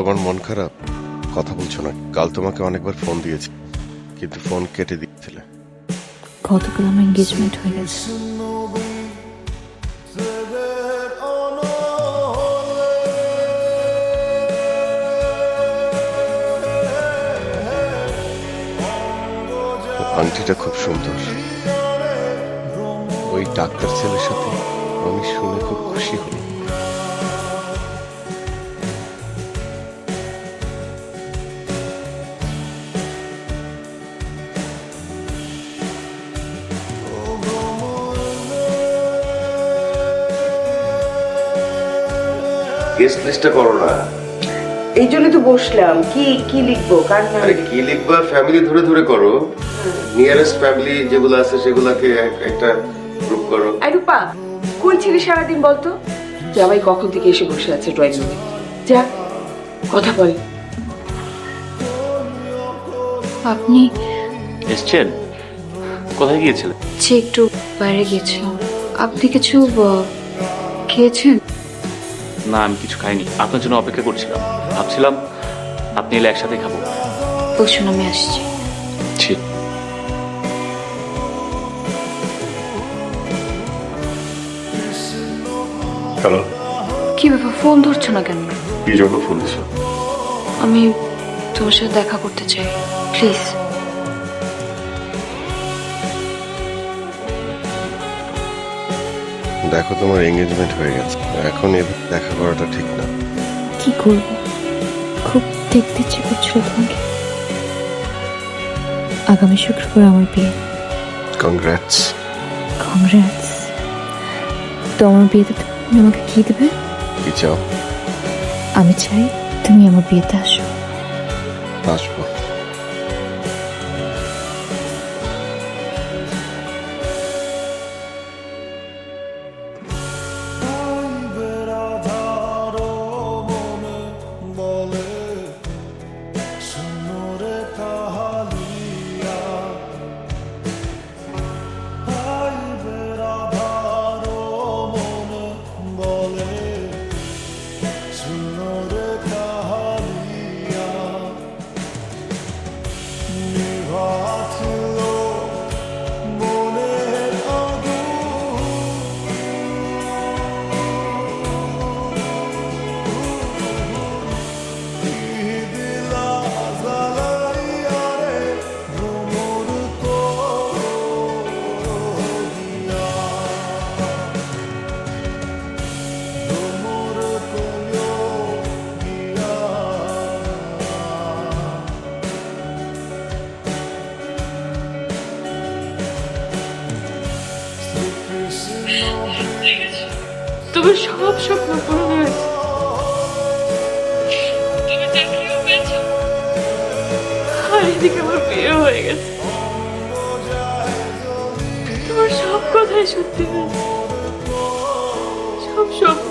তোমার মন খারাপ। কথা বলছো না। কাল তোমাকে অনেকবার ফোন দিয়েছি কিন্তু ফোন কেটে দিয়েছিলে। গতকাল আমার এঙ্গেজমেন্ট হয়ে গেছে। আংটিটা খুব সুন্দর। ওই ডাক্তার ছেলের সাথে আমি শুনে খুব খুশি হই গেস্ট লিস্টটা করো না। এই জন্য তো বসলাম। কি কি লিখব? কার নাম আরে কি লিখবা? ফ্যামিলি ধরে ধরে করো। নিয়ারেস্ট ফ্যামিলি যেগুলো আছে সেগুলাকে এক- একটা গ্রুপ করো। আই রূপা কই ছিলি সারাদিন বলতো? জামাই কখন থেকে এসে বসে আছে ড্রয়িং রুমে যা কথা বল। আপনি? এসছেন? কোথায় গিয়েছিলেন? যে একটু বাইরে গেছিলাম আপনি কিছু আহ, খেয়েছেন? না আমি কিছু খাইনি। আপনার জন্য অপেক্ষা করছিলাম। ভাবছিলাম আপনি এলে একসাথে খাব। বসুন আমি আসছি। ছি। হ্যালো। কি ব্যাপার? ফোন ধরছো না কেন? কি জন্য ফোন দিছো? আমি তোমার সাথে দেখা করতে চাই। প্লিজ। দেখো তোমার এঙ্গেজমেন্ট হয়ে গেছে। এখন এভাবে দেখা করাটা ঠিক না। কি করব? খুব দেখতে ইচ্ছে করছিল তোমাকে। আগামী শুক্রবার আমার বিয়ে। কংগ্রাটস কংগ্রেস তো আমার বিয়েতে তুমি আমাকে কি দেবে? কি চাও? আমি চাই তুমি আমার বিয়েতে আসো। আসব। you are. তোমার সব স্বপ্ন পূরণ হয়েছে। তুমি আর এদিকে আমার বিয়ে হয়ে গেছে। তোমার সব কথাই সত্যি হয়েছে সব স্বপ্ন